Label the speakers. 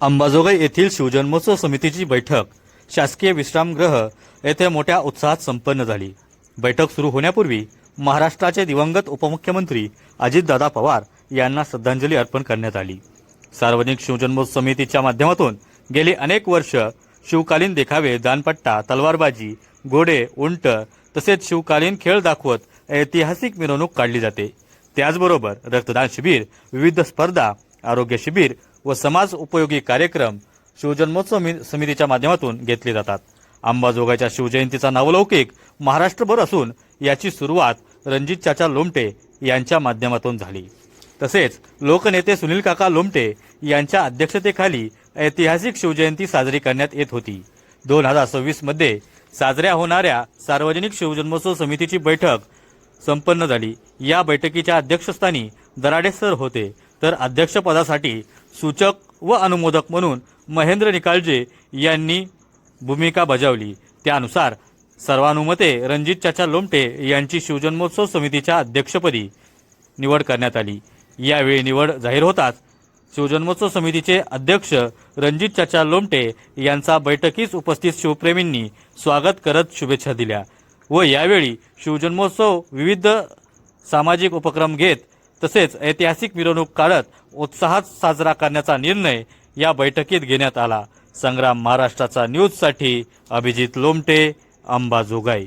Speaker 1: अंबाजोगाई येथील शिवजन्मोत्सव समितीची बैठक. शासकीय विश्रामगृह येथे मोठ्या उत्साहात संपन्न झाली. बैठक सुरू होण्यापूर्वी महाराष्ट्राचे दिवंगत उपमुख्यमंत्री अजितदादा पवार यांना श्रद्धांजली अर्पण करण्यात आली. सार्वजनिक शिवजन्मोत्सव समितीच्या माध्यमातून गेली अनेक वर्ष शिवकालीन देखावे दानपट्टा तलवारबाजी घोडे उंट तसेच शिवकालीन खेळ दाखवत ऐतिहासिक मिरवणूक काढली जाते. त्याचबरोबर रक्तदान शिबिर विविध स्पर्धा आरोग्य शिबिर व समाज उपयोगी कार्यक्रम शिवजन्मोत्सव मी- समितीच्या माध्यमातून घेतले जातात. अंबाजोगाईच्या शिवजयंतीचा नावलौकिक महाराष्ट्रभर असून याची सुरुवात रणजित चाचा लोमटे यांच्या माध्यमातून झाली. तसेच लोकनेते सुनील काका लोमटे यांच्या अध्यक्षतेखाली ऐतिहासिक शिवजयंती साजरी करण्यात येत होती. दोन हजार सव्वीसमध्ये साजऱ्या होणाऱ्या सार्वजनिक शिवजन्मोत्सव समितीची बैठक संपन्न झाली. या बैठकीच्या अध्यक्षस्थानी दराडे सर होते तर अध्यक्षपदासाठी सूचक व अनुमोदक म्हणून महेंद्र निकाळजे यांनी भूमिका बजावली. त्यानुसार सर्वानुमते रणजित चाचा लोमटे यांची शिवजन्मोत्सव समितीच्या अध्यक्षपदी निवड करण्यात आली. यावेळी निवड जाहीर होताच शिवजन्मोत्सव समितीचे अध्यक्ष रणजित चाचा लोमटे यांचा बैठकीस उपस्थित शिवप्रेमींनी स्वागत करत शुभेच्छा दिल्या व यावेळी शिवजन्मोत्सव विविध सामाजिक उपक्रम घेत तसेच ऐतिहासिक मिरवणूक काढत उत्साहात साजरा करण्याचा निर्णय या बैठकीत घेण्यात आला. संग्राम महाराष्ट्राचा न्यूजसाठी अभिजित लोमटे अंबाजोगाई.